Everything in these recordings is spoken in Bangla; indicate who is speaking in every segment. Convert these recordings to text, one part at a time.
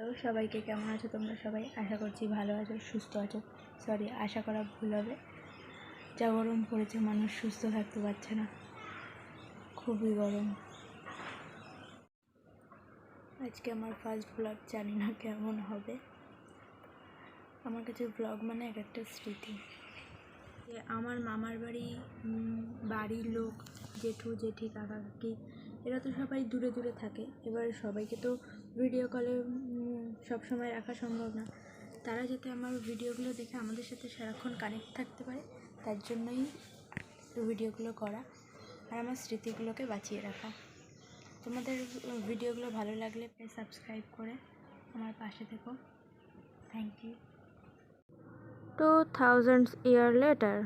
Speaker 1: হ্যালো, সবাইকে কেমন আছো তোমরা সবাই? আশা করছি ভালো আছো, সুস্থ আছো। সরি আশা করা ভুল হবে। যা গরম পড়েছে, মানুষ সুস্থ থাকতে পারছে না। খুবই গরম। আজকে আমার ফার্স্ট ব্লগ জানি না কেমন হবে। আমার কাছে ব্লগ মানে এক একটা স্মৃতি। আমার মামার বাড়ি বাড়ির লোক, জেঠু জেঠি কাকা কাকি, এরা তো সবাই দূরে দূরে থাকে। এবার সবাইকে তো ভিডিও কলে সব সময় রাখা সম্ভব না। তারা যাতে আমার ভিডিওগুলো দেখে আমাদের সাথে সারাক্ষণ কানেক্ট থাকতে পারে তার জন্যই ভিডিওগুলো করা আর আমার স্মৃতিগুলোকে বাঁচিয়ে রাখা। তোমাদের ভিডিওগুলো ভালো লাগলে প্লিজ সাবস্ক্রাইব করে আমার পাশে থেকো। Thank you two thousand year later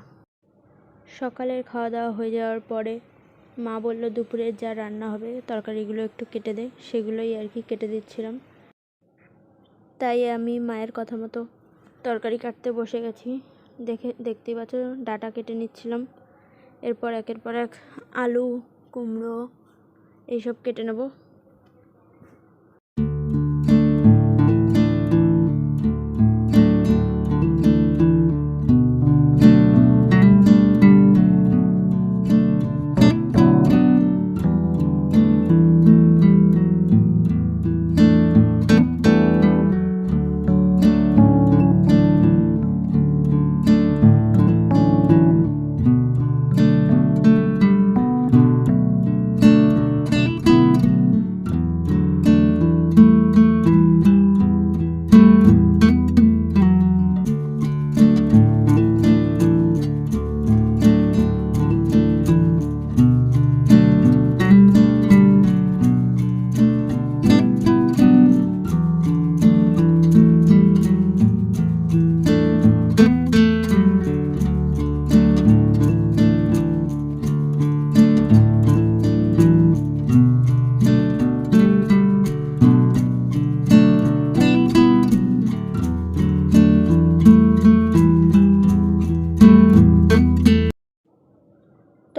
Speaker 1: সকালের খাওয়া দাওয়া হয়ে যাওয়ার পরে মা বলল, দুপুরে যা রান্না হবে, তরকারিগুলো একটু কেটে দে। সেগুলোই আর কি কেটে দিচ্ছিলাম। তাই আমি মায়ের কথা মতো তরকারি কাটতে বসে গেছি। দেখে, দেখতেই পাচ্ছ, ডাটা কেটে নিচ্ছিলাম। এরপর একের পর এক আলু, কুমড়ো, এইসব কেটে নেব।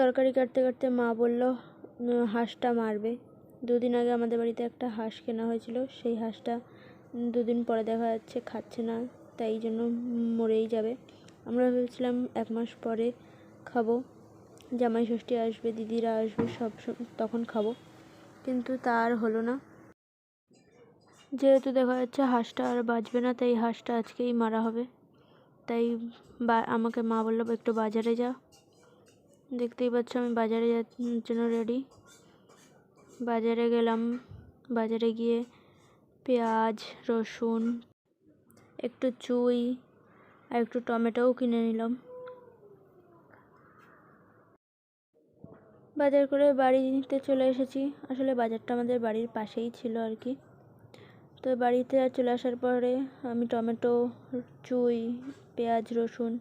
Speaker 1: তরকারি কাটতে কাটতে মা বলল হাঁসটা মারবে। দুদিন আগে আমাদের বাড়িতে একটা হাঁস কেনা হয়েছিল। সেই হাঁসটা দুদিন পরে দেখা যাচ্ছে খাচ্ছে না, তাই জন্য মরেই যাবে। আমরা ভেবেছিলাম এক মাস পরে খাব। জামাই ষষ্ঠী আসবে, দিদিরা আসবে, সব সব- তখন খাব। কিন্তু তা আর হলো না। যেহেতু দেখা যাচ্ছে হাঁসটা আর বাঁচবে না, তাই হাঁসটা আজকেই মারা হবে। তাই বা, আমাকে মা বলল, একটু বাজারে যা। দেখতেই পাচ্ছ আমি বাজারে যাওয়ার জন্য রেডি বাজারে গেলাম, বাজারে গিয়ে পেঁয়াজ, রসুন, একটু চুই আর একটু টমেটোও কিনে নিলাম। বাজার করে বাড়িতে চলে এসেছি। আসলে বাজারটা আমাদের বাড়ির পাশেই ছিল আর কি। তো বাড়িতে চলে আসার পরে আমি টমেটো, চুই, পেঁয়াজ, রসুন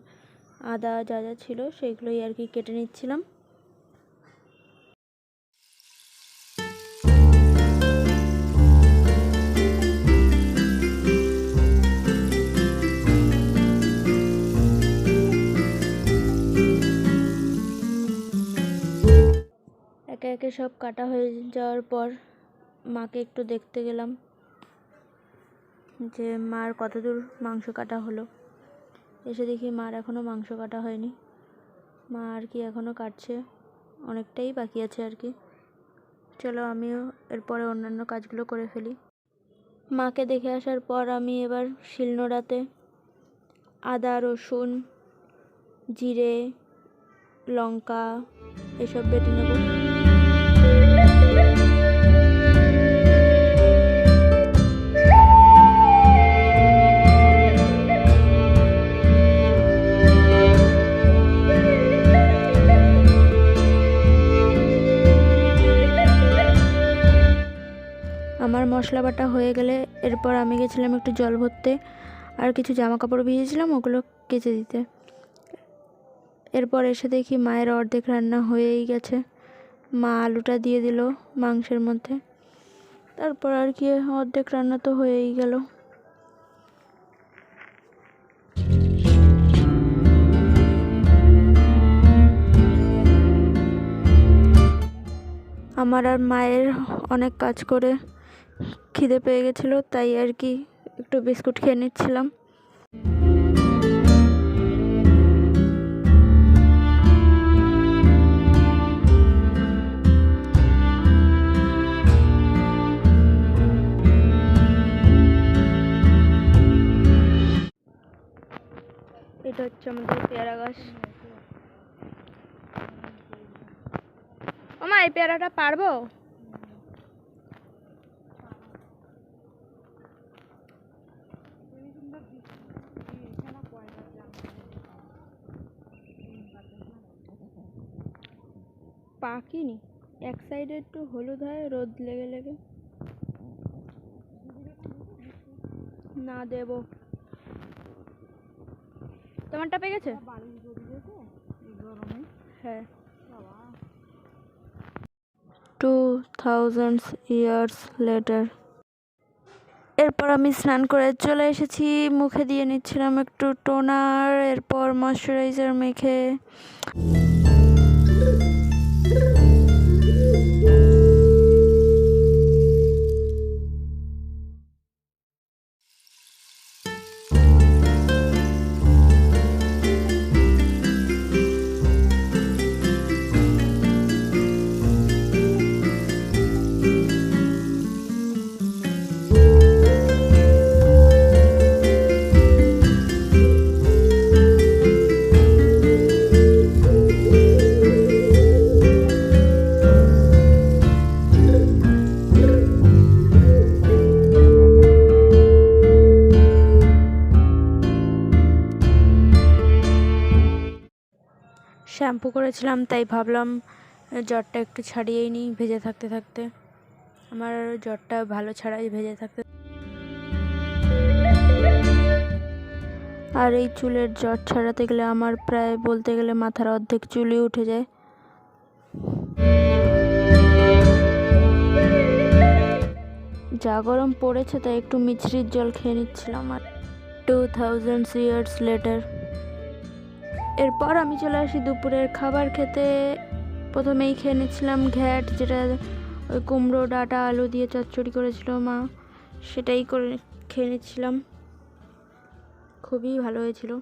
Speaker 1: আদা যা যা ছিল সেগুলোই আর কি কেটে নিচ্ছিলাম। একে একে সব কাটা হয়ে যাওয়ার পর মাকে একটু দেখতে গেলাম যে মার কতদূর মাংস কাটা হলো। এসে দেখি মার এখনও মাংস কাটা হয়নি। মা আর কি এখনও কাটছে। অনেকটাই বাকি আছে আর কি। চলো আমিও এরপরে অন্যান্য কাজগুলো করে ফেলি। মাকে দেখে আসার পর আমি এবার শিলনোড়াতে আদা, রসুন, জিরে, লঙ্কা এসব বেটে নেব। আমার মশলা বাটা হয়ে গেলে এরপর আমি গেছিলাম একটু জল ভরতে, আর কিছু জামা কাপড় ভিজেছিলাম ওগুলো কেচে দিতে। এরপর এসে দেখি মায়ের অর্ধেক রান্না হয়েই গেছে। মা আলুটা দিয়ে দিল মাংসের মধ্যে। তারপর আর কি, অর্ধেক রান্না তো হয়েই গেল। আমার আর মায়ের অনেক কাজ করে। খিদে পেয়ে গেছিল, তাই আর কি একটু বিস্কুট খেয়ে নিচ্ছিলাম। এটা হচ্ছে আমাদের পেয়ারা গাছ। ওমা, এই পেয়ারাটা পারব? পাকিনি এক সাইডে একটু হলুদ হয় রোদ লেগে লেগে। না দেব। তোমারটা পেয়ে গেছে? হ্যাঁ। টু থাউজেন্ডস ইয়ার্স লেটার এরপর আমি স্নান করে চলে এসেছি। মুখে দিয়ে নিচ্ছিলাম একটু টোনার এরপর ময়শ্চারাইজার মেখে। শ্যাম্পু করেছিলাম, তাই ভাবলাম জ্বরটা একটু ছাড়িয়েই নিই ভেজে থাকতে থাকতে। আমার জ্বরটা ভালো ছাড়াই ভেজে থাকতে আর এই চুলের জ্বর ছাড়াতে গেলে আমার প্রায় বলতে গেলে মাথার অর্ধেক চুলই উঠে যায়। যা গরম পড়েছে তাই একটু মিছরির জল খেয়ে নিচ্ছিলাম, আর টু থাউজেন্ড ইয়ার্স লেটার এরপর আমি চলে আসি দুপুরের খাবার খেতে। প্রথমেই খেয়ে নিচ্ছিলাম ঘ্যাট, যেটা ওই কুমড়ো, ডাঁটা, আলু দিয়ে চচ্চড়ি করেছিল মা। সেটাই করে খেয়ে নিচ্ছিলাম। খুবই ভালো হয়েছিল।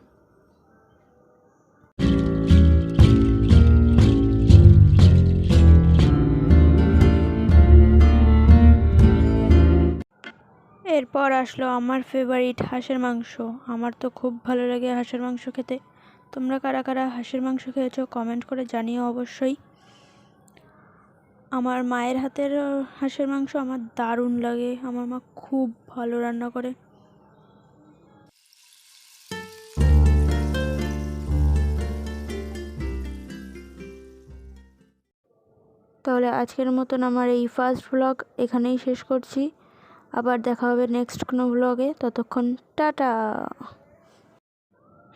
Speaker 1: এরপর আসলো আমার ফেভারিট হাঁসের মাংস। আমার তো খুব ভালো লাগে হাঁসের মাংস খেতে। তোমরা কারা কারা হাঁসের মাংস খেয়েছো কমেন্ট করে জানিও অবশ্যই। আমার মায়ের হাতের হাঁসের মাংস আমার দারুণ লাগে। আমার মা খুব ভালো রান্না করে। তাহলে আজকের মতন আমার এই ফার্স্ট ব্লগ এখানেই শেষ করছি। আবার দেখা হবে নেক্সট কোনো ব্লগে ততক্ষণ tata!